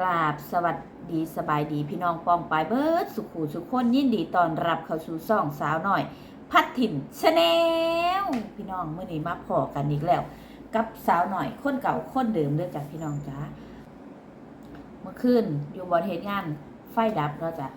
กราบสวัสดีสบายดีพี่น้องปองปายเบิร์ดสุขูสุขคนยินดีตอนรับเข้าสู่ซ่องสาวหน่อย พัดถิ่นชาแนลพี่น้องเมื่อนี้มาพอกันอีกแล้ว กับสาวหน่อยคนเก่าคนเดิมเด้อจ้ะพี่น้องจ้าเมื่อคืนอยู่บนเหตุงาน ไฟดับเนาะจ้ะ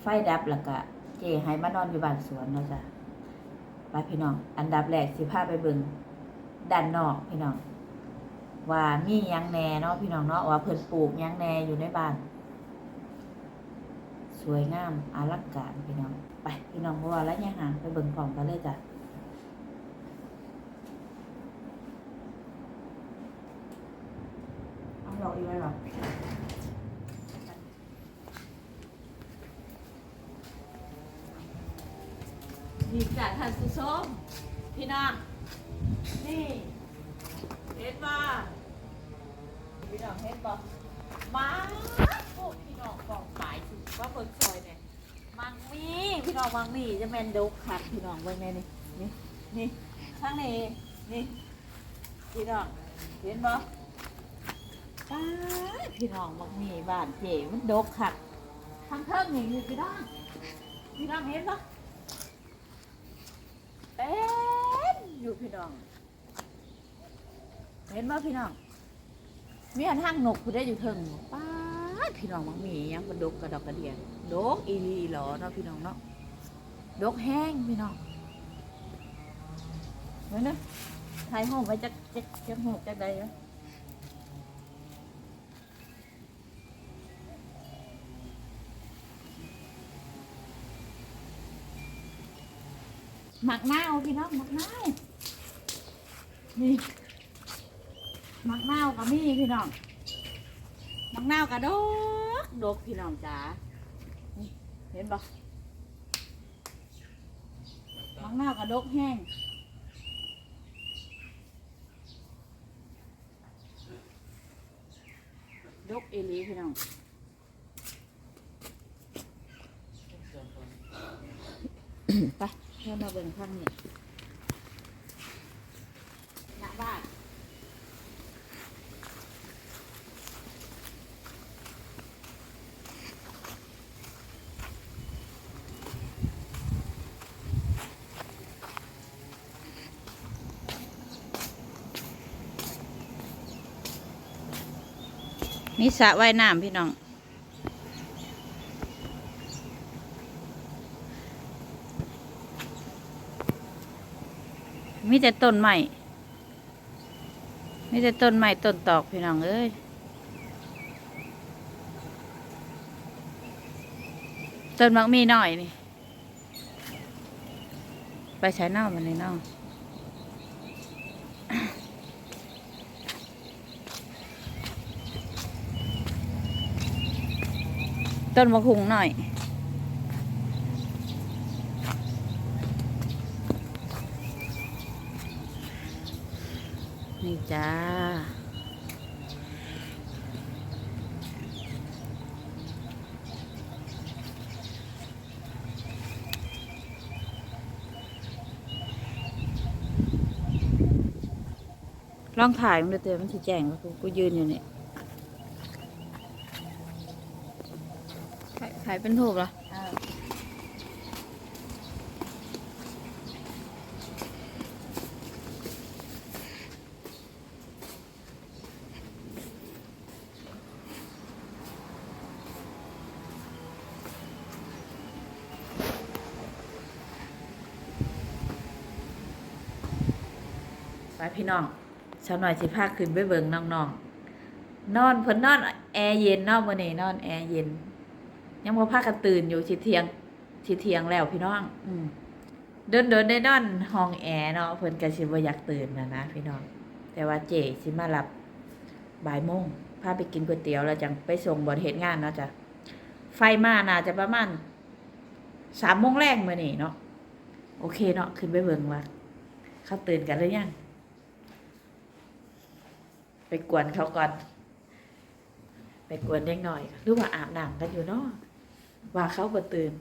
ไฟดับแล้วก็เจให้มานอนอยู่บ้านสวนเนาะจ้ะไปพี่น้อง อันดับแรกสิพาไปเบิ่งด้านนอกพี่น้อง ว่ามียังแหน่เนาะพี่น้องเนาะว่าเพิ่นปลูกยังแหน่อยู่ในบ้าน สวยงามอลังการพี่น้องไปพี่น้องว่าแล้วยังห่างไปเบิ่งพร้อมกันเลยจ้ะเอาหลอกอีกแล้วเหรอดีจ้ะท่านผู้ชมพี่น้องนี่เห็นป่ะ พี่น้องเห็นป่ะมาโอ้พี่น้องกองสายถือว่าเปิดซอยเนี่ยมังมีพี่น้องมังมีจะแมนดกขัดพี่น้องไว้แม่นี่นี่นี่ข้างนี้นี่พี่น้องเห็นป่ะป้าพี่น้องมังมีบ้านเจ๋มันดกขัดทางเทิงนี่นี่พี่น้องพี่น้องเห็นป่ะเต็มอยู่พี่น้อง เห็นว่พี่น้อง มีอันห้างนกผู้ได้อยู่เทิงป้าดพี่น้องมังมียังเป็นดกกระดอกกระเดียนดกอีหลีหรอเนาะพี่น้องเนาะดกแห้งพี่น้องเห็นไหมถ่ายห้องไว้จักจักจักห้องจักใดนะหมักนาพี่น้องหมักนานี่ มักนาวกับมีพี่น้องมักนาวกับดกดกพี่น้องจ๋าเห็นปะมักนาวกับดกแห้งดกเอลีพี่น้องไปเพื่อมาเบิ่งข้างนี้หน้าบ้าน มีสระว่ายน้ำพี่น้อง มีแต่ต้นใหม่ มีแต่ต้นใหม่ต้นตอกพี่น้องเอ้ย ต้นมักมีหน่อยนี่ ไปใช้น่ามันเลยเน่า ต้นมะคุงหน่อย นี่จ้าลองถ่ายมันเลยเตอมันชี้แจงกูกูยืนอยู่เนี่ยถ่ายเป็นถูกเหรอไปพี่น้องชาวหน่อยสิพาขึ้นไปเบิ่งน้องๆนอนเพิ่นนอนแอร์เย็นเนาะมื้อนี้นอนแอร์เย็น ยังบ่พากันตื่นอยู่สิเที่ยงสิเที่ยงแล้วพี่น้อง อืมเดินเดินได้นอนห้องแอร์เนาะเพิ่นก็สิบ่อยากตื่นนะนะพี่น้อง แต่ว่าเจสิมารับบ่ายโมงพาไปกินก๋วยเตี๋ยวแล้วจังไปส่งบนเหตุงานเนาะจ้ะไฟมาน่าจะประมาณสามโมงแรกมื้อนี้เนาะโอเคเนาะขึ้นไปเบิ่งว่าเขาตื่นกันหรือยังไปกวนเขาก่อน ไปกวนเล็กหน่อยหรือว่าอาบน้ำกันอยู่เนาะ ว่าเขาบ่ตื่น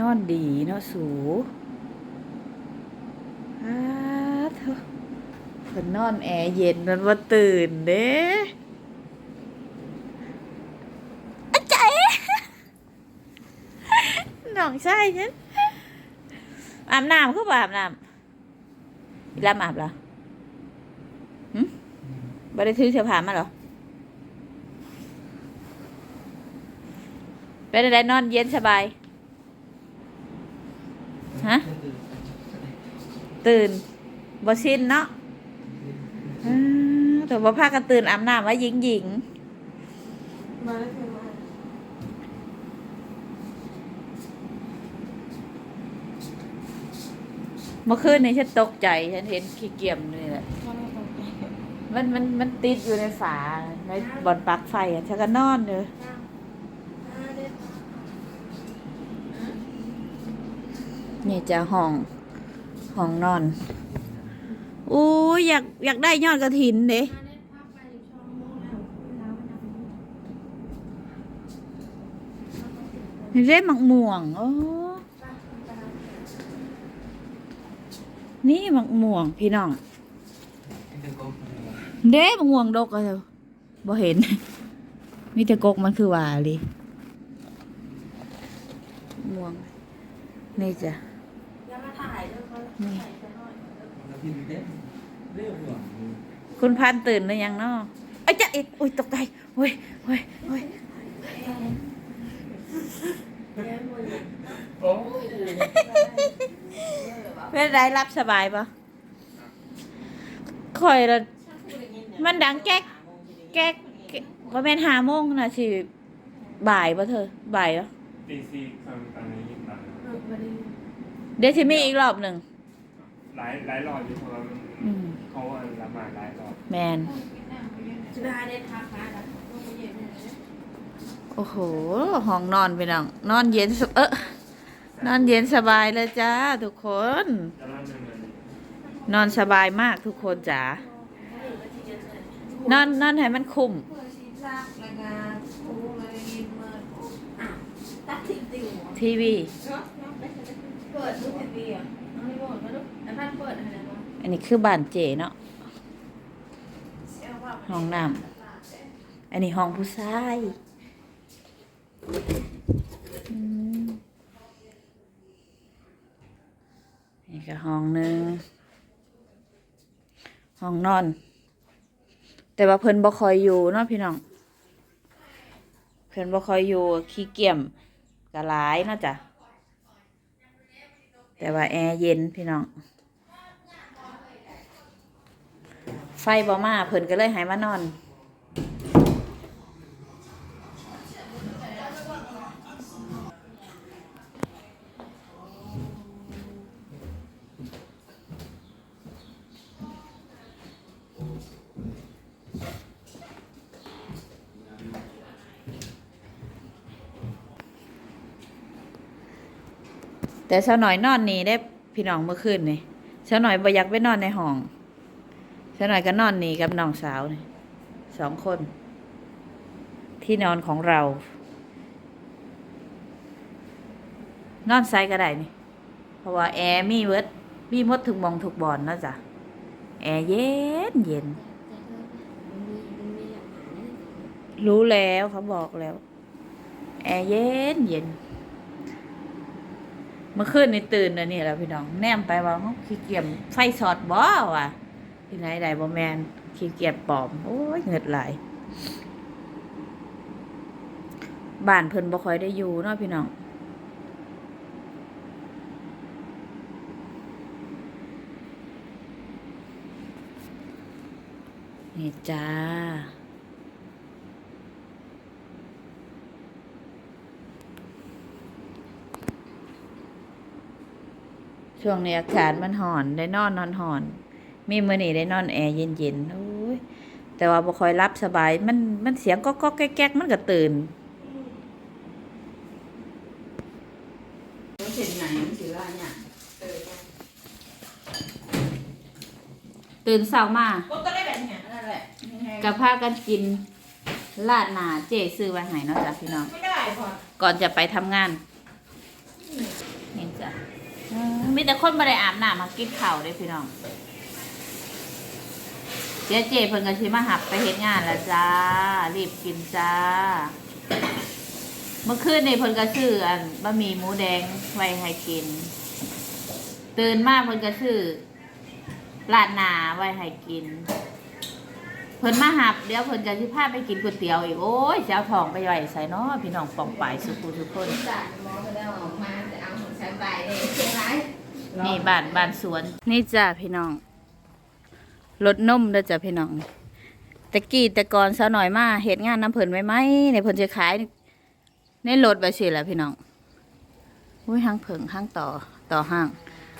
นอนดีเนาะสู พิ่นนอนแอร์เย็นมันว่าตื่นเด้อะใจน้องชายฉันอาบน้ำคือบ่อาบน้ำอีลำอาบเหรอหึบ่ได้ถือเสื้อผ้ามาเหรอเป็นอะไรนอนเย็นสบาย ฮะ ตื่นบ่ชินเนาะ แต่ว่าพากันตื่นอาบน้ำว่าหญิงหญิงมาแล้วคือมาเมื่อคืนนี้ฉันตกใจ ฉันเห็นขี้เกียมนี่แหละมาแล้วตรงไปมันมันมันติดอยู่ในฝาในบอนปลั๊กไฟอะฉันก็นอนเลยอ่าเด็ดนี่จะห้องห้องนอนอู้ ยอยากอยากได้ยอดกระถินเด้มาเด็ดพักไปอยู่ช่องโมงแล้วแล้วมันเร่หมักม่วงโอ้นี่หมักม่วงพี่น้อง เด้หมักม่วงดกอะเถอะบ่เห็น มีแต่กกมันคือว่าลยม่วง นี่จ้ะนี่ คุณพันตื่นหรือยังเนาะไอ้ยจะเอ็ดอุ้ยตกใจโอ้ยโอ้ยโอ้ยเป็นไรรับสบายปะคอยละมันดังแก๊กแก๊กว่าแม่นหาโมงนะสิบ่ายปะเธอ บ่ายเหรอตีซีตอนตอนนี้ยิ่งหลังเออมาดีเดี๋ยวจะมีอีกรอบหนึ่งหลายหลายรอบอยู่เพราะ ว่าอืมเขาว่าละหมาดหลายรอบแมนจะได้เด็ดพักนะแล้วต้องไปเย็นเลยนะโอ้โห ห้องนอนไปน้องนอนเย็นสบเออนอนเย็นสบายเลยจ้าทุกคน แต่ละหนึ่งมันนอนสบายมากทุกคนจ๋านอนนอนให้มันคุ้มเพื่อชีสร้างรายงานโอ้เลยยินเมื่ออะตัดทิ้งติ่งหัวทีวีเนาะเปิดดูทีวีอะน้องรีโมทมาดูแต่พันเปิดอะไรวะ อันนี้คือบ้านเจเนาะห้องน้ำอันนี้ห้องผู้ชายอืมนี่ก็ห้องหนึ่งห้องนอน แต่ว่าเพิ่นบ่คอยอยู่เนาะพี่น้อง เพิ่นบ่คอยอยู่ขี้เกียจก็หลายเนาะจ้ะแต่ว่าแอร์เย็นพี่น้อง ไฟบ่มาเพิ่นก็เลยให้มานอน แต่สาวหน่อยนอนนี่ได้พี่น้องเมื่อคืนนี่สาวหน่อยบ่อยากไปนอนในห้อง สาวหน่อยก็นอนนี่กับน้องสาวสองคน ที่นอนของเรา นอนไซก็ได้นี่ เพราะว่าแอร์มีเวิร์ดมีมดทุกหมองทุกบอนนะจ้ะแอร์เย็นเย็น รู้แล้วเขาบอกแล้ว แอร์เย็นเย็นเมื่อคืนนี่ตื่นนะนี่แหละพี่น้อง แนมไปว่าเขาขี้เกียจไฟสอดบ่ว่ะ ที่ไหนได้บ่แมนขี้เกียจปลอม โอ้ยเงือดไหลายบ้านเพิ่นบ่ค่อยได้อยู่เนาะพี่น้องนี่จ้า ช่วงนี้อากาศมันหอน ได้นอนนอนหอน มีมื้อนี้ได้นอนแอร์เย็นๆโอ้ยแต่ว่าบ่ค่อยรับสบาย มันมันเสียงก๊อกก๊อกแก๊กแก๊กมันก็ตื่นเห็นไหนมันถือว่าเนี่ยตื่นเช้ามาก็ก็ได้แบบเนี้ยนั่นแหละก็พากันกินลาดหนาเจซื้อไว้ให้เนาะจ้ะพี่น้องไม่ได้พอก่อนจะไปทำงานจ้ะอืมมีแต่คนบ่ได้อาบน้ำมากินข้าวเด้พี่น้อง เจ๊เจเพิ่นก็สิมาหับไปเฮ็ดงานแล้วจ้า รีบกินจ้า เมื่อคืนนี่เพิ่นก็ซื้ออันบะหมี่หมูแดงไว้ให้กิน ตื่นมาเพิ่นก็ซื้อลาดหนาไว้ให้กิน เพิ่นมาหับเดี๋ยวเพิ่นก็สิพาไปกินก๋วยเตี๋ยวอีกโอ้ยสิเจ้าทองไปไว้ใส่เนาะพี่น้องปองปายสุขุทุกคนจ่ายหมอไปแล้วออกมาแต่เอาของฉันไปเลยเชียงรายนี่บ้านบ้านสวน นี่จ้าพี่น้อง รถนมเด้อจ้าพี่น้องตะกี้ต่ก่อนสาวหน่อยมาเฮ็ดงานน้ำเพิ่นไว้ไหมในเพิ่นจะขายในรถไปสิแหละพี่น้องอุ้ยห้างเผิงห้างต่อต่อห้าง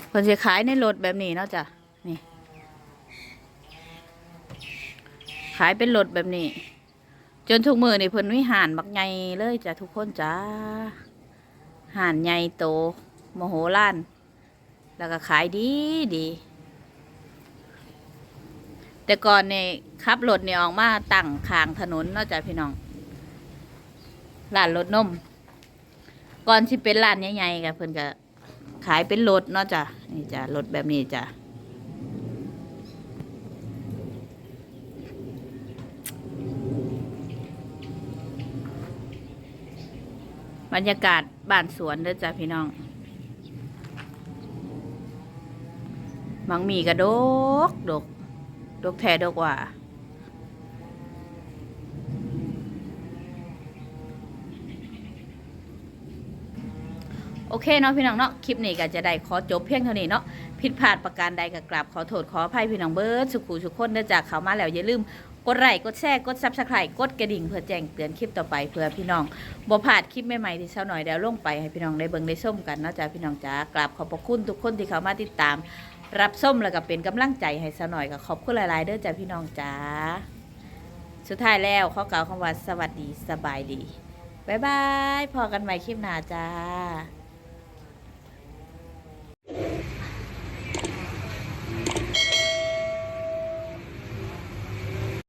เพิ่นจะขายในรถแบบนี้เนาะจ้ะนี่ ขายเป็นรถแบบนี้ จนทุกมือในเพิ่นวิหารบักใหญ่เลยจ้ะทุกคนจ้าห่านใหญ่โตโมโหล้าน แล้วก็ขายดีดี แต่ก่อนเนี่ยขับรถเนี่ยออกมาตั้งขางถนนนอกจากพี่น้องร้านรถนม ก่อนที่เป็นร้านใหญ่ๆกับเพิ่อนก็ขายเป็นรถเนอกจากนี่จ้ะรถแบบนี้จ้ะบรรยากาศบ้านสวนเด้อจ้ะพี่น้องมังมีกระดกดก ดกแท้ดกว่าโอเคเนาะพี่น้องเนาะคลิปนี้ก็จะได้ขอจบเพียงเท่านี้เนาะผิดพลาดประการใดก็กราบขอโทษขออภัยพี่น้องเบิร์ดสุขุสุขคนเนื่องจากเขามาแล้วอย่าลืมกดไลค์กดแชร์กดซับสไครต์กดกระดิ่งเพื่อแจ้งเตือนคลิปต่อไปเพื่อพี่น้องบ่พลาดคลิปใหม่ๆที่เช้าหน่อยเดี๋ยวลงไปให้พี่น้องได้เบิ่งได้ชมกันเนาะจ้าพี่น้องจ้ากราบขอบพระคุณทุกคนที่เขามาติดตาม รับส้มแล้วก็เป็นกำลังใจให้สหน่อยก็ขอบคุณหลาย ๆ เด้อจ้าพี่น้องจ้าสุดท้ายแล้วข้อกล่าวคำว่าสวัสดีสบายดีบายบายพอกันใหม่คลิปหน้าจ้า